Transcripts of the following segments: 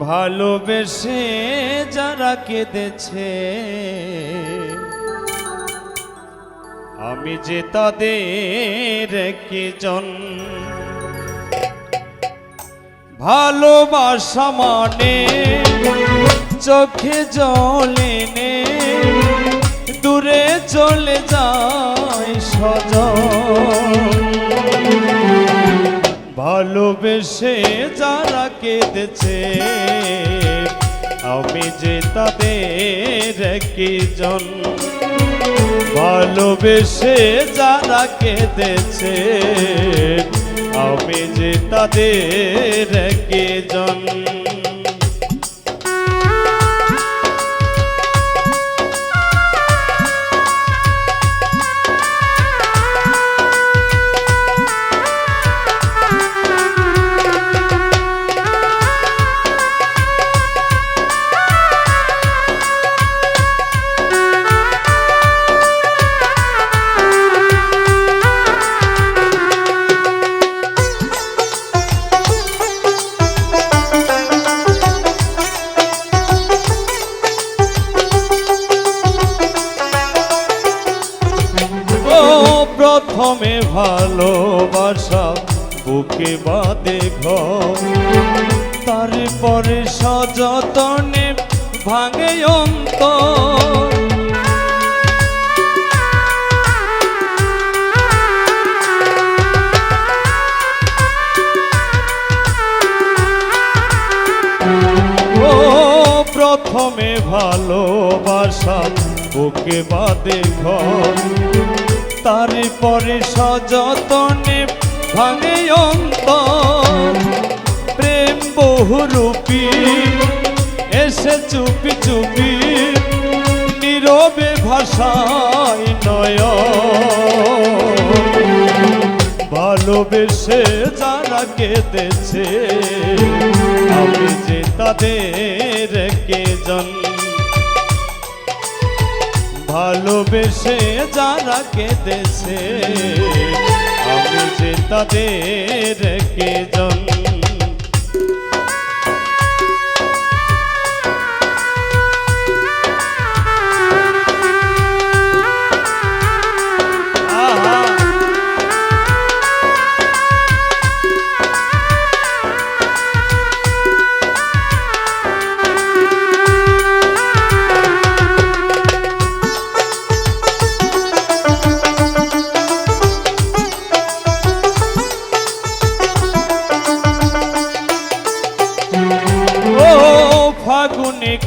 ভালোবেসে যারা কেঁদেছে। আমি যে তাদের কি জন ভালোবাসা মানে চোখে জলে নে দূরে চলে যায় সজন ভালোবেসে যারা কেঁদেছে আমি যে তাদের জন ভালোবেসে যারা কেঁদেছে আমি যে তাদের জন প্রথমে ভালোবাসা, বুকে বাদে ঘর। তারপরে সযতনে ভাঙে অন্তর। ও প্রথমে ভালোবাসা, বুকে বাদে ঘর। তারপরে সযতনে ভাঙে অন্তর। প্রেম বহুরূপী, এসে চুপি চুপি নীরবে ভাষায় নয় ভালোবেসে যারা কেঁদেছে, আমি যে তাদের কে জন। ভালোবেসে যারা কেঁদেছে আমি যে তাদের কে জন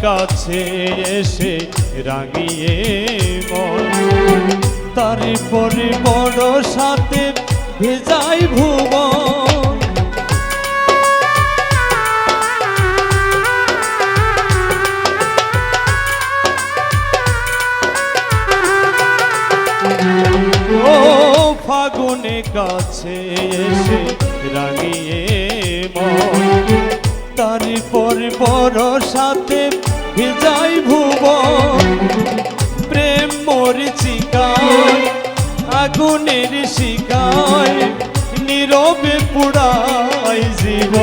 কাছে এসে রাঙিয়ে মন তারপরে বড় সাথে ভেজাই ভুবন। ও ফাগুনে কাছে এসে রাঙিয়ে মন তারপর বড় সাথে ভিজাই ভুবন। প্রেম মরিচিকায়, আগুনের শিকায়, নীরবে পুড়াই জীব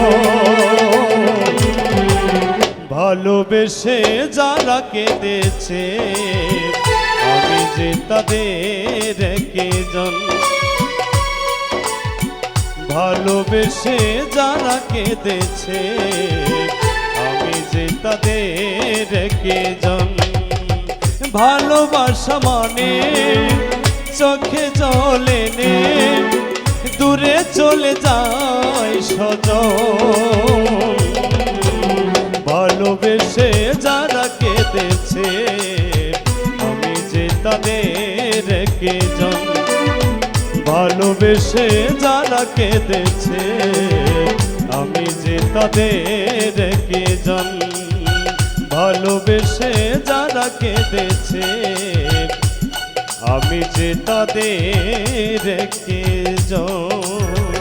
ভালোবেসে যারা কেঁদেছে, আমি যে তাদের কে জন ভালোবেসে যারা কেঁদেছে, আমি যে তাদের কে জন ভালোবাসা মানে চোখে জলে নে দূরে চলে যায় সজন ভালোবেসে যারা কেঁদেছে, আমি যে তাদের কে জন ভালোবেসে যারা কেঁদেছে, আমি যে তাদের কে জন ভালোবেসে যারা কেঁদেছে, আমি যে তাদের কে জন